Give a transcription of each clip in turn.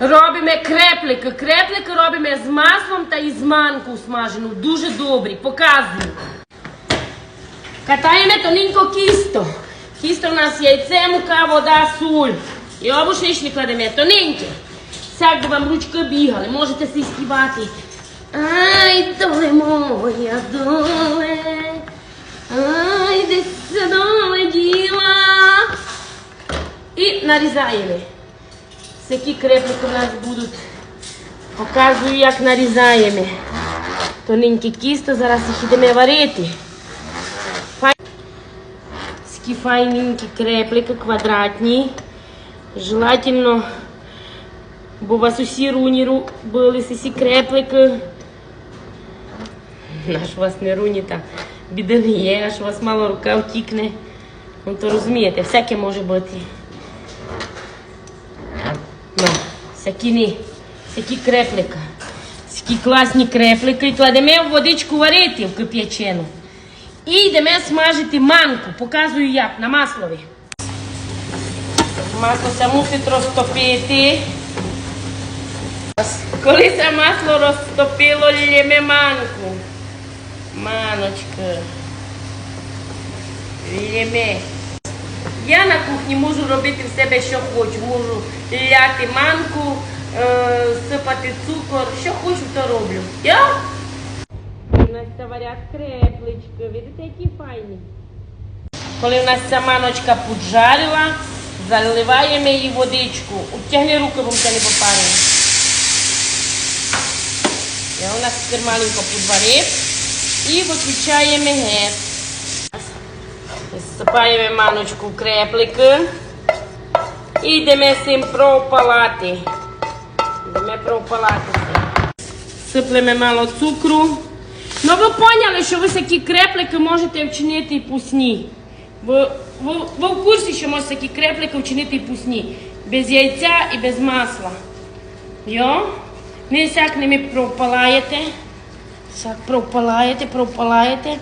Робимо креплики. Креплики робимо з маслом та із манку смажену. Дуже добрі. Показую. Катаємо тоненько кісто. Кісто у нас яйце, мука, вода, суль. І обушничні кладемо тоненьке. Так, би вам ручки бігали, можете си співати. Ай, доле моя доле. Ай, десь доле діла. І нарізаємо. Такі креплики у нас будуть. Показую, як нарізаємо. Тоненьке кісто, зараз їх ідемо варити. Фай- Такі файненькі креплики, квадратні. Желательно, бо у вас усі руні ру- були всі креплики. Аж у вас не руні, та біди не є, аж у вас мало рука втікне. Ну то розумієте, всяке може бути. Ну, всякі не, всякі креплика. Такі класні креплики. Кладемо водичку варити в кип'ячену. І йдемо смажити манку. Показую як на маслові. Масло се мусить розтопити. Коли це масло розтопило, лємо манку. Маночка. Лємо. Я на кухні можу робити в себе, що хочу. Можу ляти манку, е, сипати цукор, що хочу, то роблю. Я? У нас це варять креплички. Видите, які файні. Коли у нас ця маночка поджарила, заливаємо її водичку. Утягни руки, бо це не попаримо. Я у нас тепер маленько подварив. І виключаємо газ. Засипаємо маночку в креплики. І йдемо з цим пропалати. Йдемо пропалати. Сиплемо мало цукру. Ну ви поняли, що ви такі креплики можете вчинити і пусні. Ви, ви, ви в курсі, що можете такі креплики вчинити і пусні. Без яйця і без масла. Йо? Не всяк ними пропалаєте. Так, пропалаєте, пропалаєте.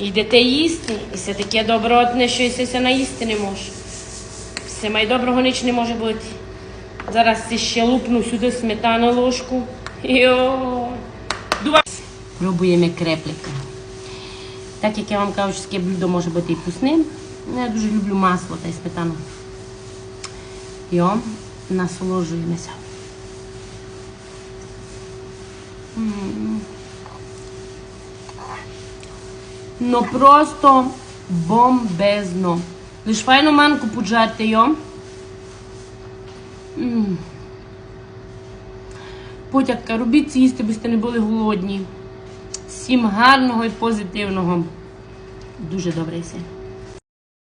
Йдете їсти. І все таке добротне, що і все наїсти не може. Все май доброго ніч не може бути. Зараз ще лупну сюди сметану ложку. Йо. Два. Пробуємо креплика. Так як я вам кажу, що таке блюдо може бути і вкусним. Я дуже люблю масло та й сметану. Йо, насолоджуємося. М. Ну просто бомбезно. Лиш файну манку поджарте йо. Потягка, робіть ці їсти, бо сте не були голодні. Всім гарного і позитивного. Дуже добре все.